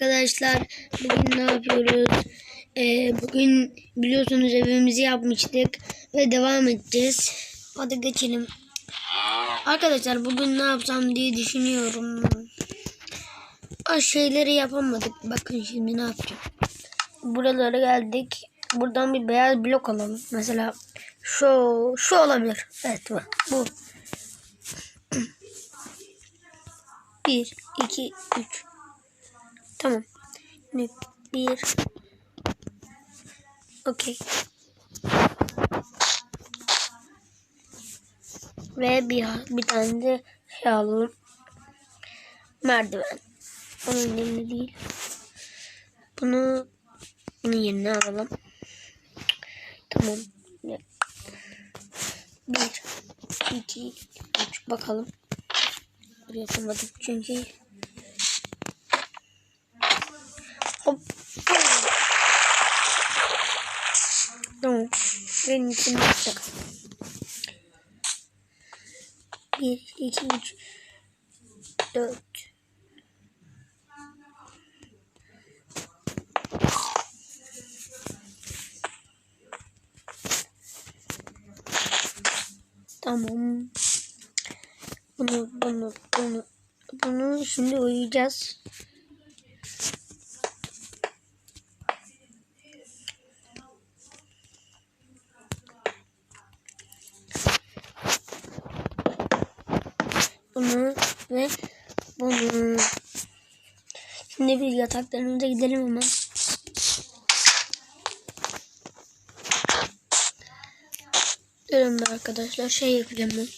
Arkadaşlar bugün ne yapıyoruz? Ee, bugün biliyorsunuz evimizi yapmıştık ve devam edeceğiz. Hadi geçelim. Arkadaşlar bugün ne yapsam diye düşünüyorum. O şeyleri yapamadık. Bakın şimdi ne yapacağım. Buralara geldik. Buradan bir beyaz blok alalım. Mesela şu şu olabilir. Evet bu. Bu. Bir, iki, üç. Tamam. Şimdi bir. Okey. Ve bir, bir tane de şey alalım. Merdiven. Onun önemli değil. Bunu bunun yerine alalım. Tamam. Bir, iki, üç. Bakalım. Yapamadım çünkü. Hop. Tamam. Benim için yapacak. Bir, iki, üç, dört. Tamam. Bunu, bunu, bunu, bunu şimdi uyuyacağız. Bunu ve bunu. Şimdi bir yataklarımıza gidelim hemen. Durun da arkadaşlar şey yapacağım ben.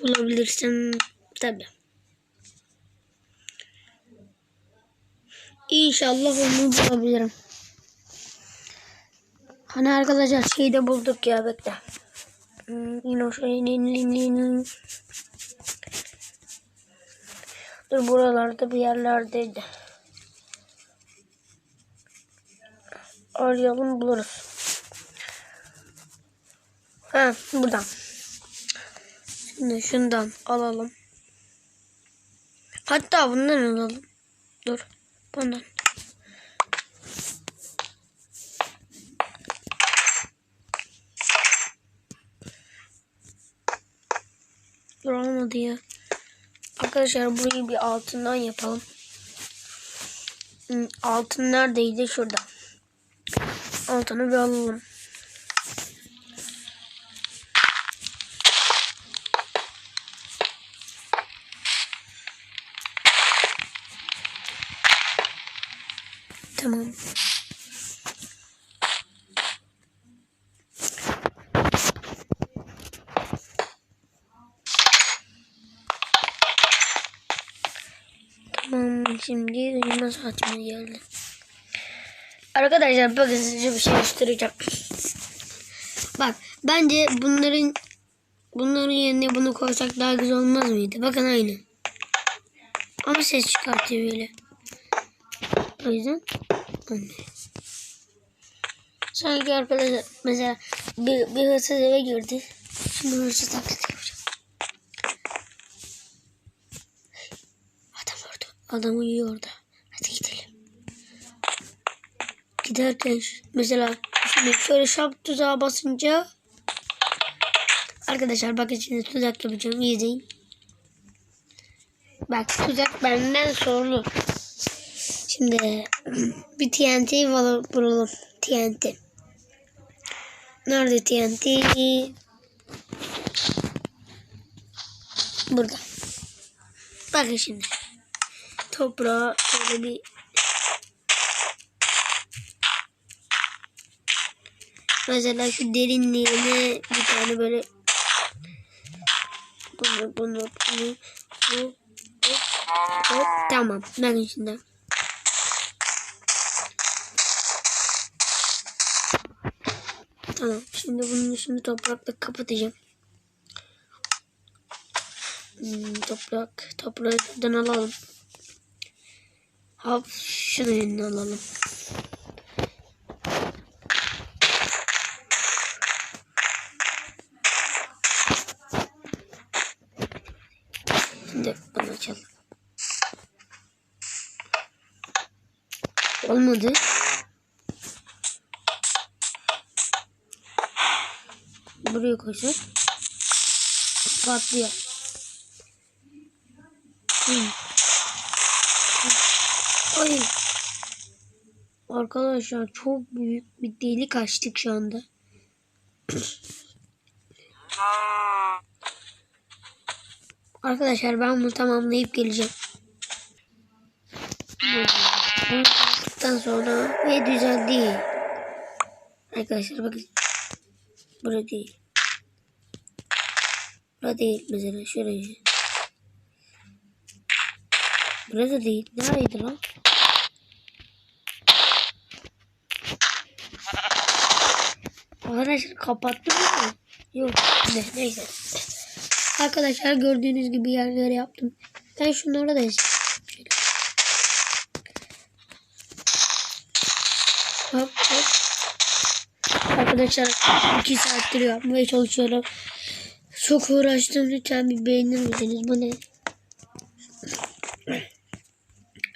Bulabilirsem tabi. İnşallah onu bulabilirim. Hani arkadaşlar şeyi de bulduk ya bekle. Hmm, Yine o şeyin Dur buralarda bir yerlerdeydi. Arayalım buluruz. Ha buradan. Şimdi şundan alalım. Hatta bundan alalım. Dur. Bundan. Dur olmadı ya. Arkadaşlar burayı bir altından yapalım. Hmm, Altın neredeydi? Şurada. Altını bir alalım. Tamam. Tamam şimdi uyuma saatime geldi. Arkadaşlar bakın size bir şey göstereceğim. Bak bence bunların bunların yerine bunu koysak daha güzel olmaz mıydı? Bakın aynı. Ama ses çıkartıyor böyle. O yüzden anne. Sanki arkadaşlar mesela bir, bir hırsız eve girdi. Şimdi hırsız taklit yapacağım. Adam uyuyor orada. Hadi gidelim. Giderken mesela şimdi şöyle şap tuzağa basınca Arkadaşlar bakın şimdi tuzak yapacağım. İzleyin. Bak tuzak benden sorulu. Şimdi bir TNT vuralım. TNT. Nerede TNT? Burada. Bakın şimdi. Toprağa böyle bir Mesela şu derinliğine bir tane böyle bunu bunu bunu bu hop, hop, tamam bakın şimdi. Tamam. Şimdi bunun üstünü toprakla kapatacağım. Hmm, toprak. Toprağı buradan alalım. Al şunu eline alalım. Şimdi bunu açalım. Olmadı. Buraya koysak patlıyor. Hmm. Arkadaşlar çok büyük bir delik açtık şu anda. Arkadaşlar ben bunu tamamlayıp geleceğim. Yaptıktan sonra ve güzel değil. Arkadaşlar bakın. Burada değil. Burada değil mesela şuraya. Burada değil. Nereydi lan? Arkadaşlar kapattım mı? Yok. Ne, neyse. Arkadaşlar gördüğünüz gibi yerleri yaptım. Ben şunları da. Şöyle. Hop hop. Arkadaşlar iki saattir yapmaya çalışıyorum. Çok uğraştım. Lütfen bir beğenir misiniz? Bu ne?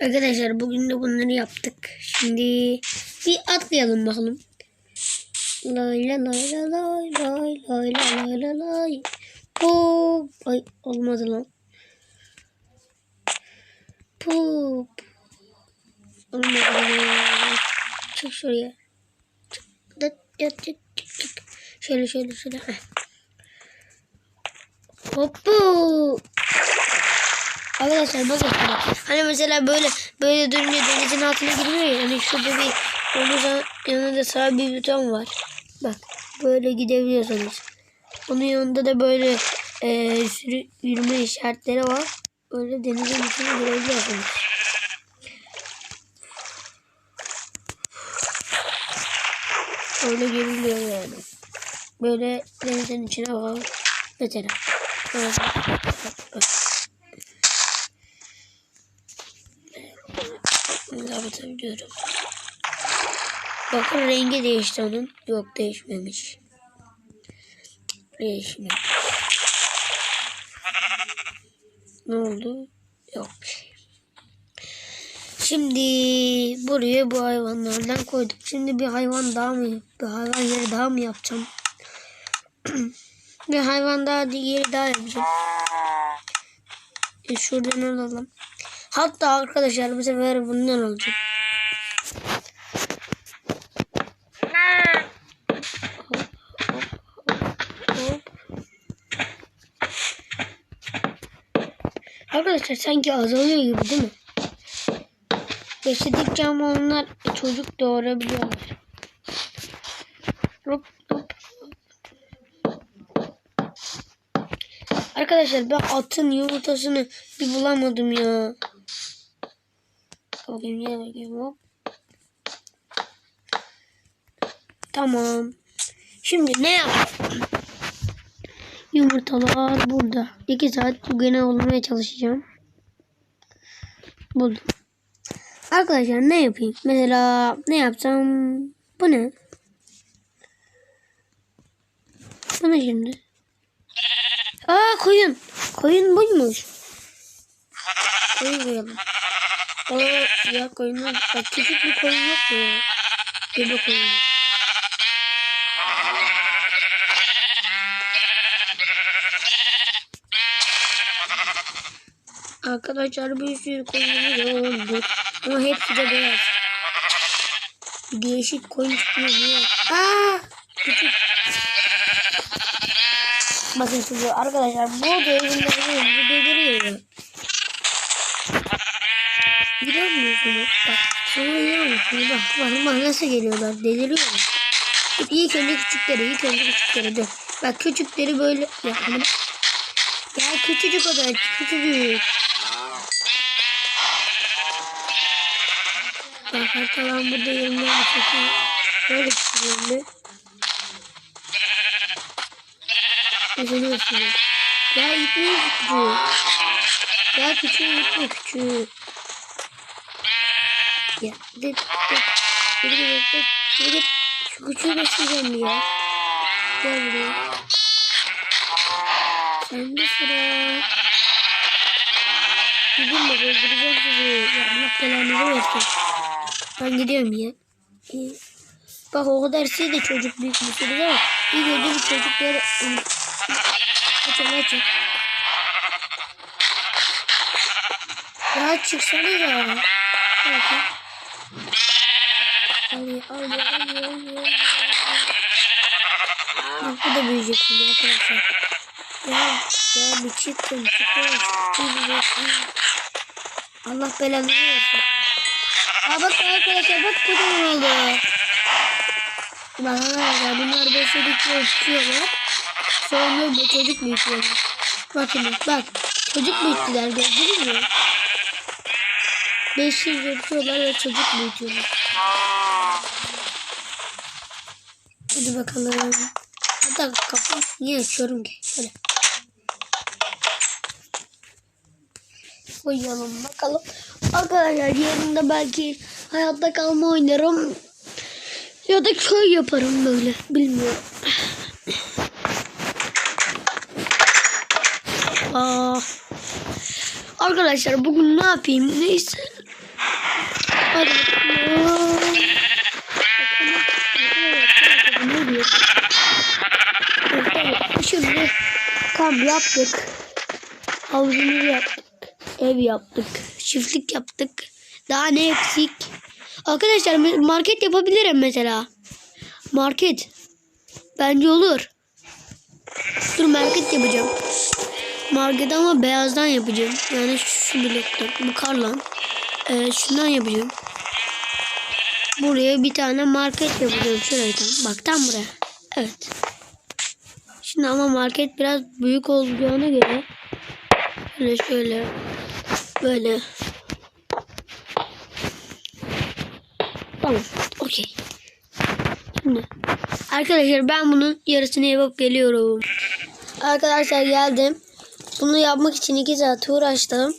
Arkadaşlar bugün de bunları yaptık. Şimdi bir atlayalım bakalım. Lay lay lay lay lay lay lay lay lay. Pop. Ay olmadı lan. Pop. Olmadı. Çık şuraya. Çık. Dıt, dıt, çık, çık. Şöyle şöyle şöyle. Hoppu. Arkadaşlar bakın şimdi. Hani mesela böyle böyle durunca denizin altına girmiyor ya. Hani şurada bir omuzun yanında sağ bir buton var. Bak böyle gidebiliyorsunuz. Onun yanında da böyle e, sürü, yürüme işaretleri var. Böyle denizin içine girebiliyorsunuz. Öyle görülüyor yani. Böyle denizin içine var. Mesela. Böyle. Kapatabiliyorum. Bakın rengi değişti onun. Yok değişmemiş. Değişmemiş. Ne oldu? Yok. Şimdi buraya bu hayvanlardan koyduk. Şimdi bir hayvan daha mı? Bir hayvan yeri daha mı yapacağım? bir hayvan daha yeri daha yapacağım. E şuradan alalım. Hatta arkadaşlar bu sefer bundan olacak. Arkadaşlar sanki azalıyor gibi değil mi? Yaşadıkça ama onlar çocuk doğurabiliyorlar. Hop, hop. Arkadaşlar ben atın yumurtasını bir bulamadım ya. Bakayım gel bakayım hop. Tamam. Şimdi ne yapalım? Yumurtalar burada. 2 saat bugüne olmaya çalışacağım. Buldum. Arkadaşlar ne yapayım? Mesela ne yapsam? Bu ne? Bu ne şimdi? Aa koyun. Koyun buymuş. Koyun koyalım. O ya koyunlar. Bak küçük bir koyun yok mu ya? Gebe koyun. Arkadaşlar bir sürü koyunumuz oldu. Ama hepsi de beyaz. Değişik koyun çıkmıyor. Niye? Aa, küçük. Bakın şimdi arkadaşlar bu gelince deliriyor ya. Biliyor musunuz? Bak sonra biliyor musunuz? Bak, bak nasıl geliyorlar deliriyorlar. İlk önce küçükleri, ilk önce küçükleri dur. Bak küçükleri böyle yapalım. Ya küçücük o da küçücük. Bak arkadan burada yerimden bir çekiyor. Böyle tutuyorum ben. Üzülüyorsun. Ya itmeyi küçüğü. Ya küçüğü itme küçüğü. Ya dıt dıt. Yürü git dıt. Yürü git. Şu küçüğü besleyeceğim ya. Gel buraya. Sen de sıra. Gidin bak öldüreceğim sizi. Ya Allah belanızı versin. Ben gidiyorum ya. İyi. Bak o kadar siz de çocuk büyütmüşsünüz ama bir gördüğüm çocukları açın açın. Ya çıksana da. Hadi. Hadi hadi hadi hadi. Bak bu da büyüyecek şimdi arkadaşlar. Ya ya bir çıktım çıktım. Allah belanı versin. Aa bak arkadaşlar bak kocaman oldu. Bak arkadaşlar bunlar besledikçe çıkıyorlar. Sonra bu çocuk büyütüyorlar. Bakın bak çocuk büyüttüler gördünüz mü? 500 yapıyorlar ve çocuk büyütüyorlar. Hadi bakalım. Hatta kafam niye açıyorum ki? Şöyle. Koyalım bakalım. Arkadaşlar yarın da belki hayatta kalma oynarım. Ya da köy yaparım böyle. Bilmiyorum. Aa. Arkadaşlar bugün ne yapayım? Neyse. Hadi? Şimdi kamp yaptık. Havuzumuzu yaptık. Ev yaptık. Çiftlik yaptık. Daha ne eksik? Arkadaşlar market yapabilirim mesela. Market. Bence olur. Dur market yapacağım. Market ama beyazdan yapacağım. Yani şu bloktan. Bu karla. Ee, şundan yapacağım. Buraya bir tane market yapacağım. Şuraya tam. Bak tam buraya. Evet. Şimdi ama market biraz büyük olacağına göre Böyle şöyle. Böyle. Tamam. Okey. Şimdi. Arkadaşlar ben bunun yarısını yapıp geliyorum. Arkadaşlar geldim. Bunu yapmak için iki saat uğraştım.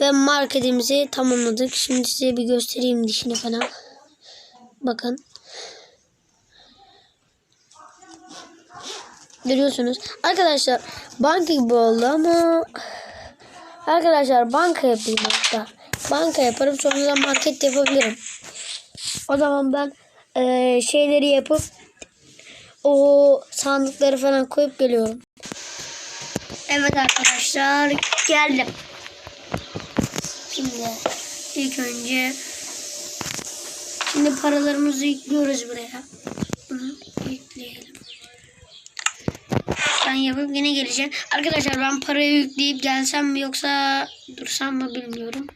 Ve marketimizi tamamladık. Şimdi size bir göstereyim dişini falan. Bakın. Görüyorsunuz. Arkadaşlar banka gibi oldu ama Arkadaşlar banka yapayım hatta. Banka yaparım sonradan market yapabilirim. O zaman ben eee, şeyleri yapıp o sandıkları falan koyup geliyorum. Evet arkadaşlar geldim. Şimdi ilk önce şimdi paralarımızı yüklüyoruz buraya. Bunu yükleyelim. Ben yapıp yine geleceğim. Arkadaşlar ben parayı yükleyip gelsem mi yoksa dursam mı bilmiyorum.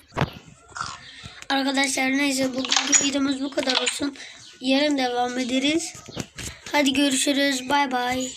Arkadaşlar neyse bugünkü videomuz bu kadar olsun. Yarın devam ederiz. Hadi görüşürüz. Bay bay.